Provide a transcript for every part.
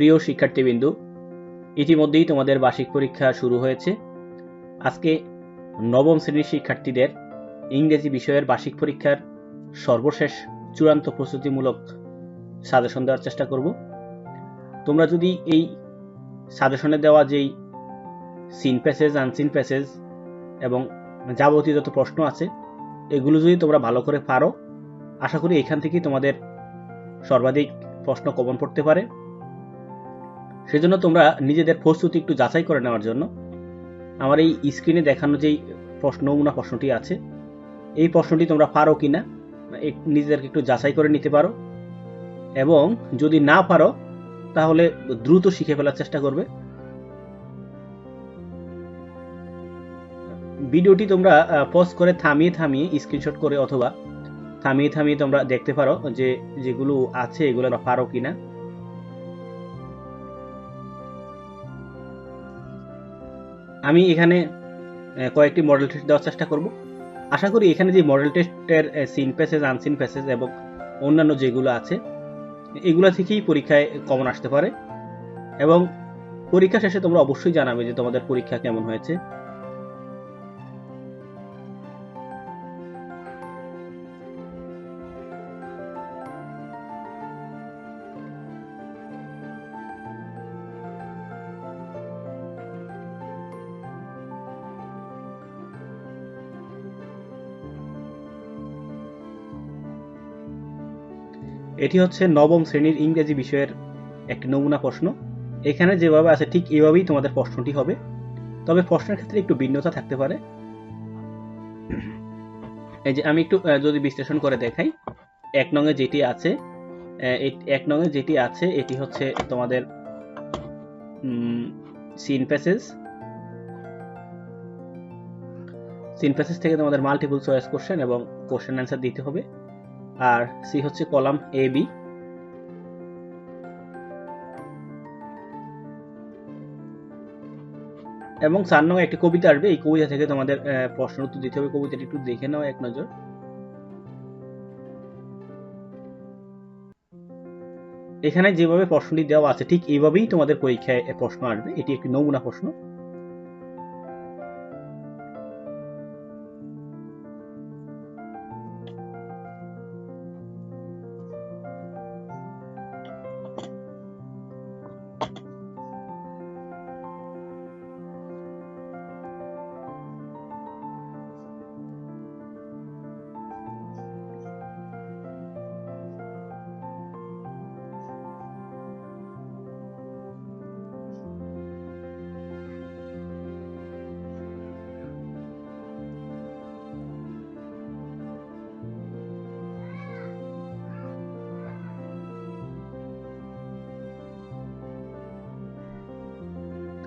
প্রিয় শিক্ষার্থীবৃন্দু, ইতিমধ্যেই তোমাদের বার্ষিক পরীক্ষা শুরু হয়েছে। আজকে নবম শ্রেণির শিক্ষার্থীদের ইংরেজি বিষয়ের বার্ষিক পরীক্ষার সর্বশেষ চূড়ান্ত প্রস্তুতিমূলক সাজেশন দেওয়ার চেষ্টা করব। তোমরা যদি এই সাজেশনে দেওয়া যেই সিন প্যাসেজ আনসিন প্যাসেজ এবং যাবতীয় যত প্রশ্ন আছে, এগুলো যদি তোমরা ভালো করে পারো, আশা করি এখান থেকেই তোমাদের সর্বাধিক প্রশ্ন কমন পড়তে পারে। সেজন্য তোমরা নিজেদের প্রস্তুতি একটু যাচাই করে নেওয়ার জন্য আমার এই স্ক্রিনে দেখানো যেই প্রশ্ন নমুনা প্রশ্নটি আছে, এই প্রশ্নটি তোমরা পারো কি না নিজেদেরকে একটু যাচাই করে নিতে পারো এবং যদি না পারো, তাহলে দ্রুত শিখে ফেলার চেষ্টা করবে। ভিডিওটি তোমরা পজ করে থামিয়ে থামিয়ে স্ক্রিনশট করে অথবা থামিয়ে থামিয়ে তোমরা দেখতে পারো যে যেগুলো আছে, এগুলো পারো কিনা। আমি এখানে কয়েকটি মডেল টেস্ট দেওয়ার চেষ্টা করব। আশা করি এখানে যে মডেল টেস্টের সিন প্যাসেজ আনসিন প্যাসেজ এবং অন্যান্য যেগুলো আছে, এগুলো থেকেই পরীক্ষায় কমন আসতে পারে। এবং পরীক্ষা শেষে তোমরা অবশ্যই জানাবে যে তোমাদের পরীক্ষা কেমন হয়েছে। এটি হচ্ছে নবম শ্রেণির ইংরেজি বিষয়ের একটি নমুনা প্রশ্ন। এখানে যেভাবে আছে, ঠিক এভাবেই তোমাদের প্রশ্নটি হবে। তবে প্রশ্নের ক্ষেত্রে একটু ভিন্নতা থাকতে পারে। এই যে আমি একটু যদি বিশ্লেষণ করে দেখাই, এক নঙে যেটি আছে এক নঙে যেটি আছে, এটি হচ্ছে তোমাদের সিন প্যাসেজ সিন প্যাসেজ থেকে তোমাদের মাল্টিপল চয়েস কোশ্চেন এবং কোশ্চেন অ্যান্সার দিতে হবে। আর সি হচ্ছে কলাম এ বি। এবং চার নং একটি কবিতা আসবে, এই কবিতা থেকে তোমাদের প্রশ্ন উত্তর দিতে হবে। কবিতাটি একটু দেখে নাও, এক নজর। এখানে যেভাবে প্রশ্নটি দেওয়া আছে, ঠিক এইভাবেই তোমাদের পরীক্ষায় প্রশ্ন আসবে। এটি একটি নমুনা প্রশ্ন।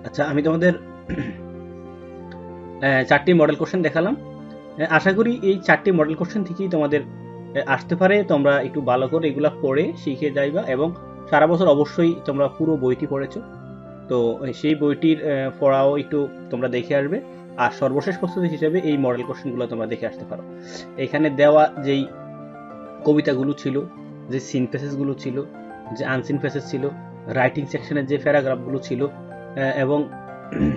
আচ্ছা আমি তোমাদের চারটি মডেল কোশ্চেন দেখালাম। আশা করি এই চারটি মডেল কোশ্চেন থেকেই তোমাদের আসতে পারে। তোমরা একটু ভালো করে এগুলা পড়ে শিখে যাইবা এবং সারা বছর অবশ্যই তোমরা পুরো বইটি পড়েছো। তো সেই বইটির পড়াও একটু তোমরা দেখে আসবে। আর সর্বশেষ প্রস্তুতি হিসেবে এই মডেল কোশ্চেনগুলো তোমরা দেখে আসতে পারো। এখানে দেওয়া যেই কবিতাগুলো ছিল, যে সিন প্যাসেজগুলো ছিল, যে আনসিন প্যাসেজ ছিল রাইটিং সেকশনের যে প্যারাগ্রাফগুলো ছিল এবং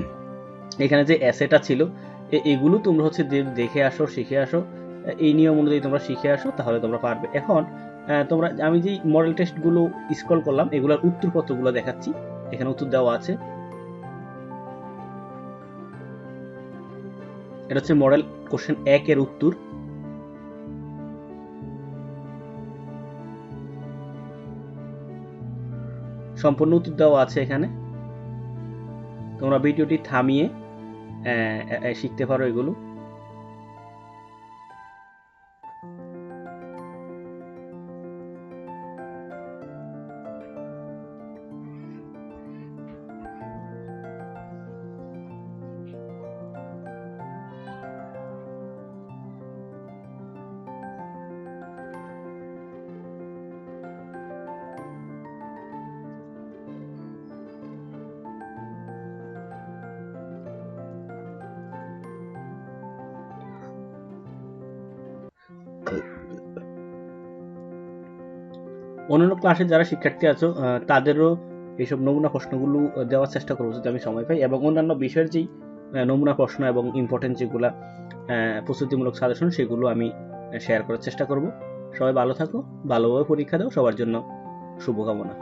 এখানে যে অ্যাসেটা ছিল এগুলো তোমরা হচ্ছে দেখে আসো, শিখে আসো। এই নিয়ম অনুযায়ী তোমরা শিখে আসো, তাহলে তোমরা পারবে। এখন তোমরা, আমি যে মডেল টেস্টগুলো স্ক্রল করলাম, এগুলোর উত্তরপত্রগুলো দেখাচ্ছি। এখানে উত্তর দেওয়া আছে। এটা হচ্ছে মডেল কোশ্চেন এক এর উত্তর। সম্পূর্ণ উত্তর দেওয়া আছে এখানে। তোমরা ভিডিওটি থামিয়ে শিখতে পারো এগুলো। অন্যান্য ক্লাসে যারা শিক্ষার্থী আছো তাদেরও এইসব নমুনা প্রশ্নগুলো দেওয়ার চেষ্টা করব যদি আমি সময় পাই এবং অন্যান্য বিষয়ের যেই নমুনা প্রশ্ন এবং ইম্পর্টেন্ট যেগুলো প্রস্তুতিমূলক সাজেশন সেগুলো আমি শেয়ার করার চেষ্টা করব। সবাই ভালো থাকো, ভালোভাবে পরীক্ষা দাও, সবার জন্য শুভকামনা।